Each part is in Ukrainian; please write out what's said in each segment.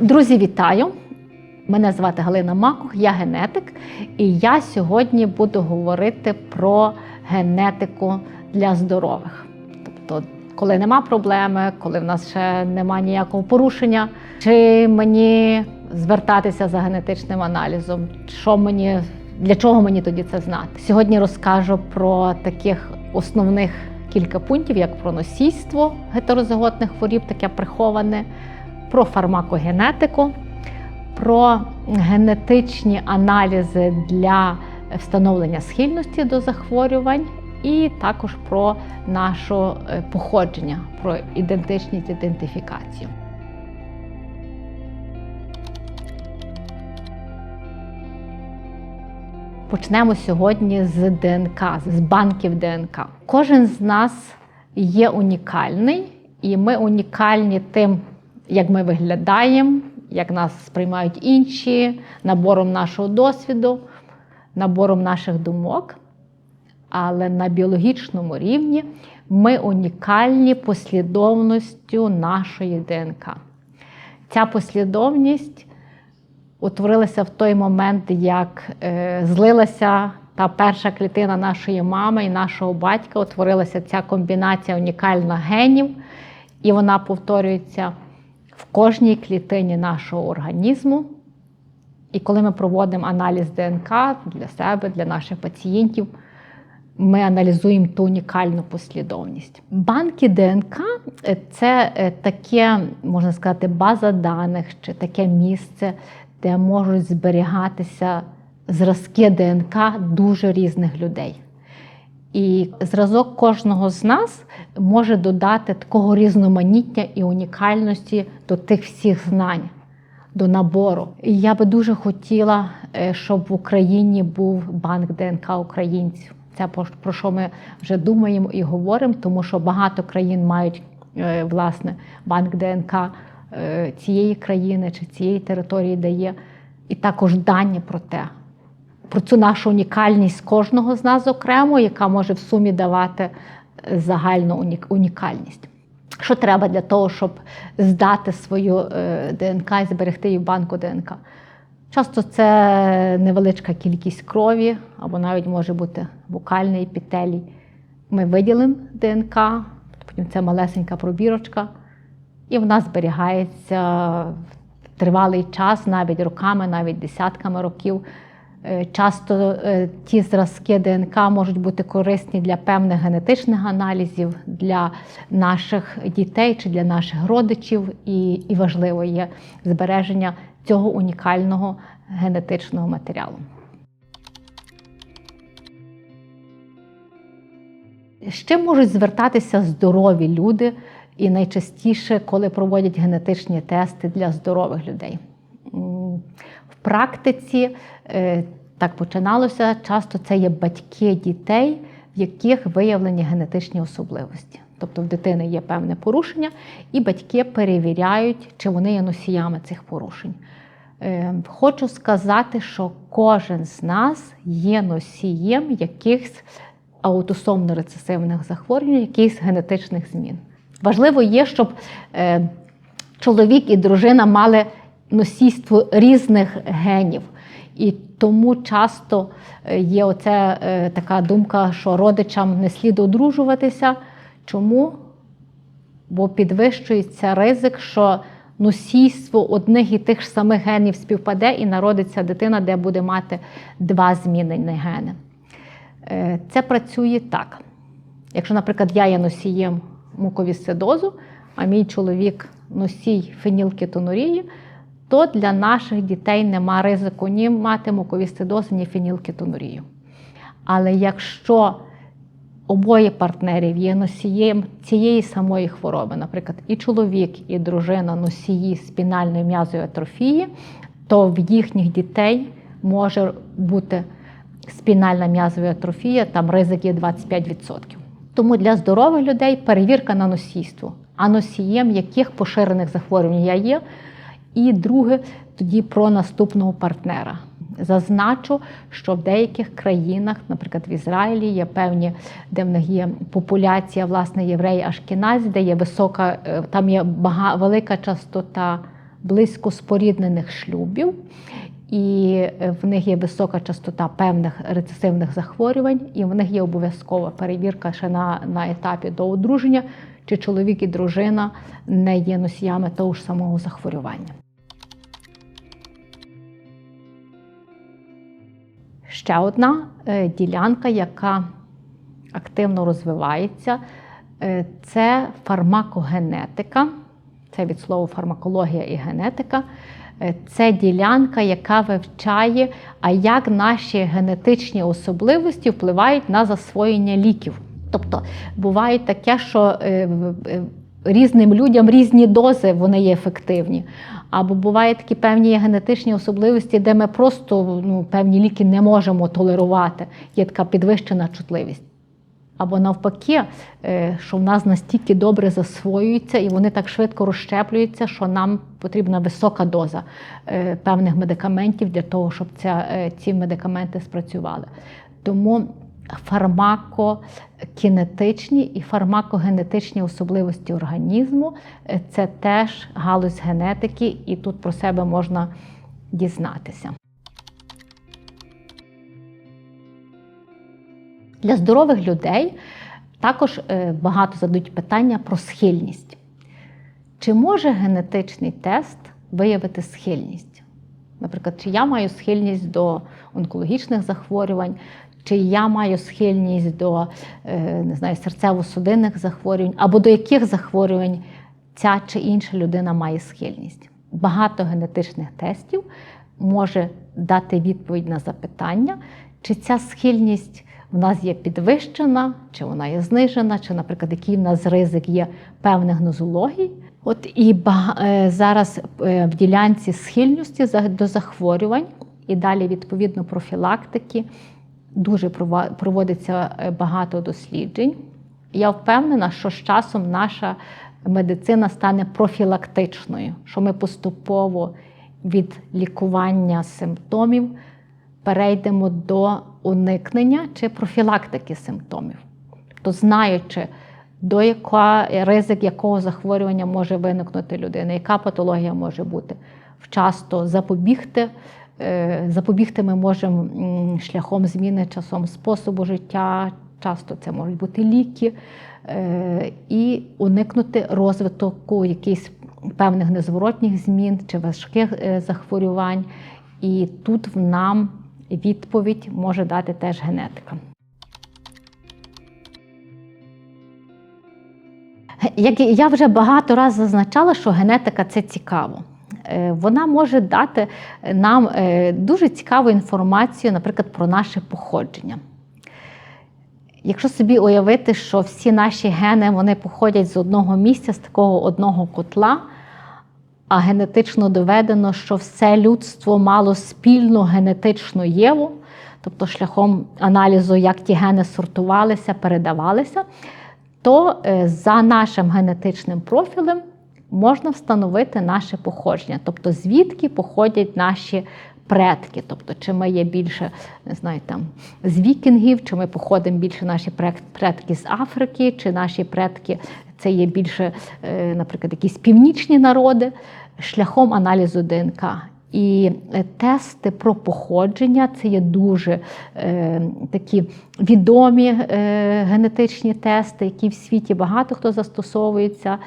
Друзі, вітаю! Мене звати Галина Макух, я генетик, і я сьогодні буду говорити про генетику для здорових. Тобто, коли нема проблеми, коли в нас ще нема ніякого порушення, чи мені звертатися за генетичним аналізом, що мені, для чого мені тоді це знати? Сьогодні розкажу про таких основних кілька пунктів, як про носійство гетерозиготних хворіб, таке приховане, про фармакогенетику, про генетичні аналізи для встановлення схильності до захворювань, і також про наше походження, про ідентичність, ідентифікацію. Почнемо сьогодні з ДНК, з банків ДНК. Кожен з нас є унікальний, і ми унікальні тим, як ми виглядаємо, як нас сприймають інші, набором нашого досвіду, набором наших думок. Але на біологічному рівні ми унікальні послідовністю нашої ДНК. Ця послідовність утворилася в той момент, як е, злилася та перша клітина нашої мами і нашого батька, утворилася ця комбінація унікальна генів, і вона повторюється в кожній клітині нашого організму. І коли ми проводимо аналіз ДНК для себе, для наших пацієнтів, ми аналізуємо ту унікальну послідовність. Банки ДНК це таке, можна сказати, база даних чи таке місце, де можуть зберігатися зразки ДНК дуже різних людей. І зразок кожного з нас може додати такого різноманіття і унікальності до тих всіх знань, до набору. І я би дуже хотіла, щоб в Україні був банк ДНК українців. Це про що ми вже думаємо і говоримо, тому що багато країн мають власне банк ДНК цієї країни чи цієї території, де є, і також дані про те, про цю нашу унікальність кожного з нас окремо, яка може в сумі давати загальну унікальність. Що треба для того, щоб здати свою ДНК і зберегти її в банку ДНК? Часто це невеличка кількість крові, або навіть може бути букальний епітелій. Ми виділимо ДНК, потім це малесенька пробірочка, і вона зберігається тривалий час, навіть роками, навіть десятками років. Часто ті зразки ДНК можуть бути корисні для певних генетичних аналізів, для наших дітей чи для наших родичів, і, і важливо є збереження цього унікального генетичного матеріалу. З чим можуть звертатися здорові люди, і найчастіше, коли проводять генетичні тести для здорових людей. В практиці так починалося, часто це є батьки дітей, в яких виявлені генетичні особливості. Тобто в дитини є певне порушення, і батьки перевіряють, чи вони є носіями цих порушень. Хочу сказати, що кожен з нас є носієм якихось аутосомно-рецесивних захворювань, якихось генетичних змін. Важливо є, щоб чоловік і дружина мали носійство різних генів. І тому часто є оця така думка, що родичам не слід одружуватися. Чому? Бо підвищується ризик, що носійство одних і тих ж самих генів співпаде, і народиться дитина, де буде мати два змінені гени. Це працює так. Якщо, наприклад, я є носієм муковісцидозу, а мій чоловік носій фенілкетонурії, то для наших дітей нема ризику ні мати муковісцидоз, ні фенілкетонурію. Але якщо обоє партнерів є носієм цієї самої хвороби, наприклад, і чоловік, і дружина носії спінальної м'язової атрофії, то в їхніх дітей може бути спінальна м'язова атрофія, там ризик є 25%. Тому для здорових людей перевірка на носійство, а носієм яких поширених захворювань я є. І друге, тоді про наступного партнера. Зазначу, що в деяких країнах, наприклад, в Ізраїлі, є певні, де в них є популяція власне євреї ашкіназі де є висока, там є бага, велика частота близько споріднених шлюбів, і е, в них є висока частота певних рецесивних захворювань, і в них є обов'язкова перевірка ще на, на етапі до одруження, чи чоловік і дружина не є носіями того ж самого захворювання. Ще одна е, ділянка, яка активно розвивається, е, це фармакогенетика. Це від слова фармакологія і генетика. Е, Це ділянка, яка вивчає, а як наші генетичні особливості впливають на засвоєння ліків. Тобто буває таке, що різним людям різні дози вони є ефективні. Або бувають такі певні генетичні особливості, де ми просто ну, певні ліки не можемо толерувати. Є така підвищена чутливість. Або навпаки, е, що в нас настільки добре засвоюються і вони так швидко розщеплюються, що нам потрібна висока доза е, певних медикаментів для того, щоб ця, е, ці медикаменти спрацювали. Тому фармакокінетичні і фармакогенетичні особливості організму е, це теж галузь генетики, і тут про себе можна дізнатися. Для здорових людей також е, багато задають питання про схильність. Чи може генетичний тест виявити схильність? Наприклад, чи я маю схильність до онкологічних захворювань, чи я маю схильність до е, не знаю, серцево-судинних захворювань, або до яких захворювань ця чи інша людина має схильність? Багато генетичних тестів може дати відповідь на запитання, чи ця схильність в нас є підвищена, чи вона є знижена, чи, наприклад, який в нас ризик є певних нозологій. От і е, зараз е, в ділянці схильності до захворювань і далі відповідно профілактики дуже проводиться е, багато досліджень. Я впевнена, що з часом наша медицина стане профілактичною, що ми поступово від лікування симптомів перейдемо до уникнення чи профілактики симптомів. Тобто, знаючи, до яка ризик якого захворювання може виникнути людина, яка патологія може бути, вчасно запобігти. Е, Запобігти ми можемо шляхом зміни часом способу життя, часто це можуть бути ліки, е, і уникнути розвитку якихось певних незворотніх змін чи важких е, захворювань. І тут в нам відповідь може дати теж генетика. Як я вже багато разів зазначала, що генетика це цікаво. Е, Вона може дати нам е, дуже цікаву інформацію, наприклад, про наше походження. Якщо собі уявити, що всі наші гени вони походять з одного місця, з такого одного котла, а генетично доведено, що все людство мало спільну генетичну єву, тобто шляхом аналізу, як ті гени сортувалися, передавалися, то е, за нашим генетичним профілем можна встановити наше походження, тобто звідки походять наші предки. Тобто, чи ми є більше не знаю, там, з вікінгів, чи ми походимо більше наші предки з Африки, чи наші предки це є більше, е, наприклад, якісь північні народи, шляхом аналізу ДНК. І е, тести про походження це є дуже е, такі відомі е, генетичні тести, які в світі багато хто застосовується.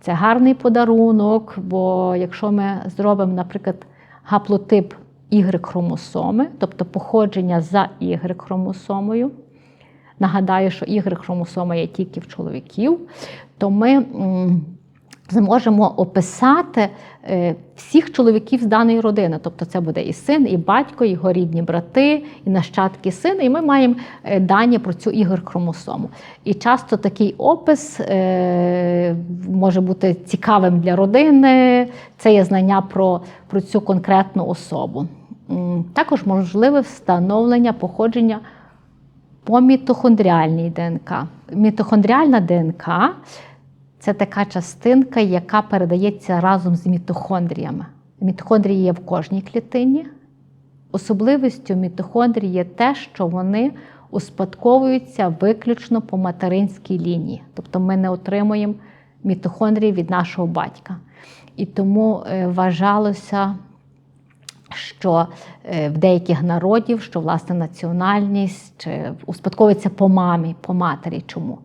Це гарний подарунок, бо якщо ми зробимо, наприклад, гаплотип Y-хромосоми, тобто походження за Y-хромосомою, нагадаю, що Y-хромосома є тільки в чоловіків, то ми зможемо описати е, всіх чоловіків з даної родини. Тобто це буде і син, і батько, і його рідні брати, і нащадки сина. І ми маємо е, дані про цю ігор-хромосому. І часто такий опис е, може бути цікавим для родини. Це є знання про, про цю конкретну особу. Також можливе встановлення походження по мітохондріальній ДНК. Мітохондріальна ДНК це така частинка, яка передається разом з мітохондріями. Мітохондрії є в кожній клітині. Особливістю мітохондрій є те, що вони успадковуються виключно по материнській лінії. Тобто ми не отримуємо мітохондрії від нашого батька. І тому е, вважалося, що е, в деяких народів, що власне національність чи успадковується по мамі, по матері. Чому?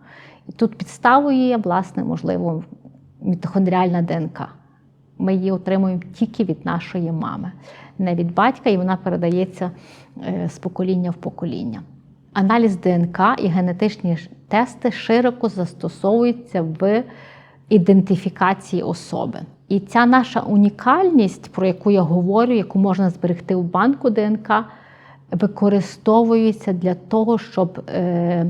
Тут підставою є, власне, можливо, мітохондріальна ДНК. Ми її отримуємо тільки від нашої мами, не від батька, і вона передається е, з покоління в покоління. Аналіз ДНК і генетичні тести широко застосовуються в ідентифікації особи. І ця наша унікальність, про яку я говорю, яку можна зберегти в банку ДНК, використовується для того, щоб е,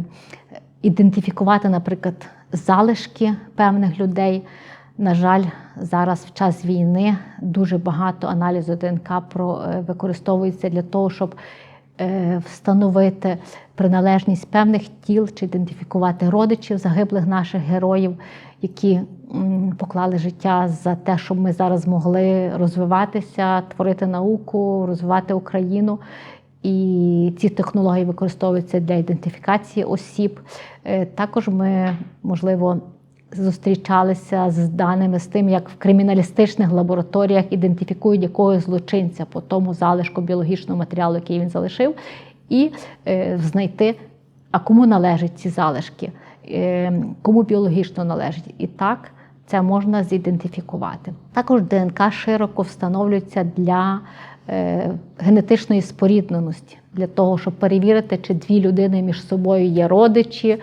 ідентифікувати, наприклад, залишки певних людей. На жаль, зараз в час війни дуже багато аналізу ДНК е, використовується для того, щоб е, встановити приналежність певних тіл чи ідентифікувати родичів загиблих наших героїв, які поклали життя за те, щоб ми зараз могли розвиватися, творити науку, розвивати Україну. І ці технології використовуються для ідентифікації осіб. Е, Також ми, можливо, зустрічалися з даними з тим, як в криміналістичних лабораторіях ідентифікують якогось злочинця по тому залишку біологічного матеріалу, який він залишив, і е, знайти, а кому належать ці залишки, е, кому біологічно належать. І так це можна зідентифікувати. Також ДНК широко встановлюється для генетичної спорідненості, для того, щоб перевірити, чи дві людини між собою є родичі,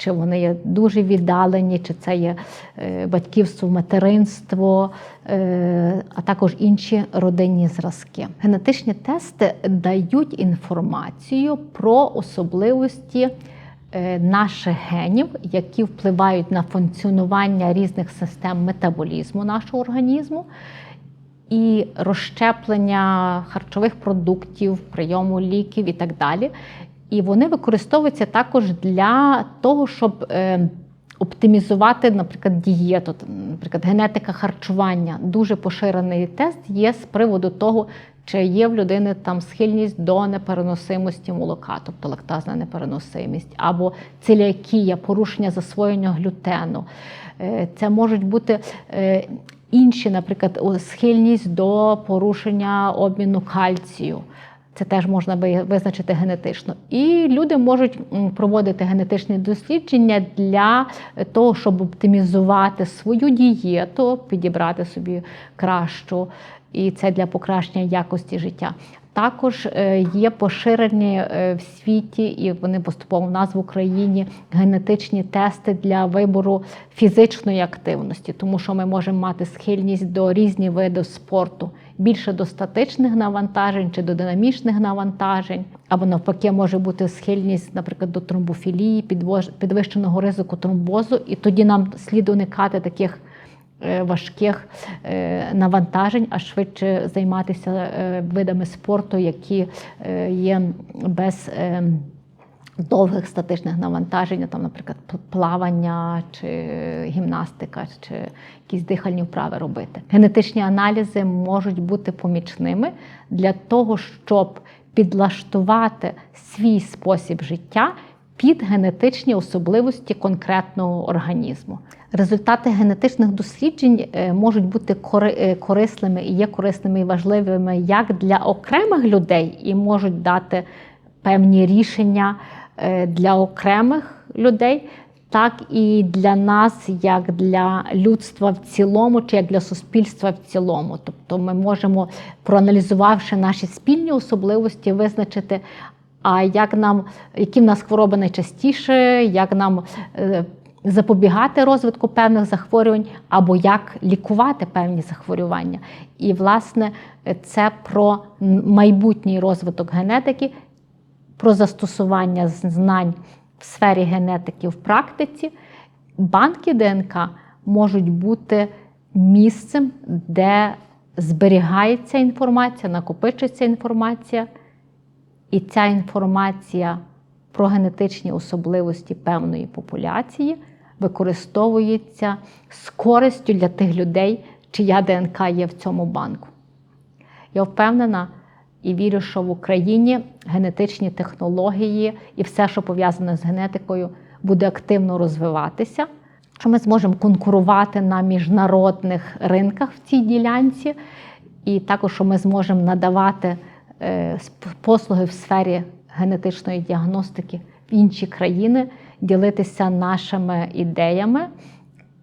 чи вони є дуже віддалені, чи це є е, батьківство, материнство, е, а також інші родинні зразки. Генетичні тести дають інформацію про особливості е, наших генів, які впливають на функціонування різних систем метаболізму нашого організму. І розщеплення харчових продуктів, прийому ліків і так далі. І вони використовуються також для того, щоб е, оптимізувати, наприклад, дієту, наприклад, генетика харчування. Дуже поширений тест є з приводу того, чи є в людини там схильність до непереносимості молока, тобто лактазна непереносимість, або целіакія, порушення засвоєння глютену. Е, Це можуть бути е, інші, наприклад, схильність до порушення обміну кальцію. Це теж можна визначити генетично. І люди можуть проводити генетичні дослідження для того, щоб оптимізувати свою дієту, підібрати собі кращу, і це для покращення якості життя. Також е, є поширені е, в світі, і вони поступово в нас в Україні генетичні тести для вибору фізичної активності, тому що ми можемо мати схильність до різних видів спорту, більше до статичних навантажень чи до динамічних навантажень, або навпаки, може бути схильність, наприклад, до тромбофілії, підвищеного ризику тромбозу, і тоді нам слід уникати таких важких е, навантажень, а швидше займатися е, видами спорту, які е, є без е, довгих статичних навантажень, там, наприклад, плавання чи гімнастика, чи якісь дихальні вправи робити. Генетичні аналізи можуть бути помічними для того, щоб підлаштувати свій спосіб життя під генетичні особливості конкретного організму. Результати генетичних досліджень е, можуть бути е, корисними і є корисними і важливими як для окремих людей, і можуть дати певні рішення е, для окремих людей, так і для нас, як для людства в цілому, чи як для суспільства в цілому. Тобто ми можемо, проаналізувавши наші спільні особливості, визначити, а як нам, які в нас хвороби найчастіше, як нам е, запобігати розвитку певних захворювань, або як лікувати певні захворювання. І, власне, це про майбутній розвиток генетики, про застосування знань в сфері генетики в практиці. Банки ДНК можуть бути місцем, де зберігається інформація, накопичується інформація, і ця інформація про генетичні особливості певної популяції використовується з користю для тих людей, чия ДНК є в цьому банку. Я впевнена і вірю, що в Україні генетичні технології і все, що пов'язане з генетикою, буде активно розвиватися. що ми зможемо конкурувати на міжнародних ринках в цій ділянці, і також що ми зможемо надавати послуги в сфері генетичної діагностики в інші країни, ділитися нашими ідеями.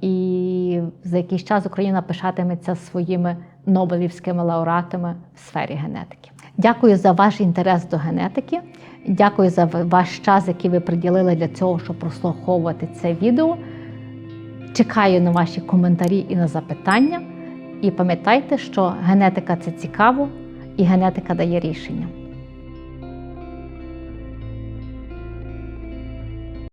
І за якийсь час Україна пишатиметься своїми Нобелівськими лауреатами в сфері генетики. Дякую за ваш інтерес до генетики. Дякую за ваш час, який ви приділили для цього, щоб прослуховувати це відео. Чекаю на ваші коментарі і на запитання. І пам'ятайте, що генетика це цікаво, і генетика дає рішення.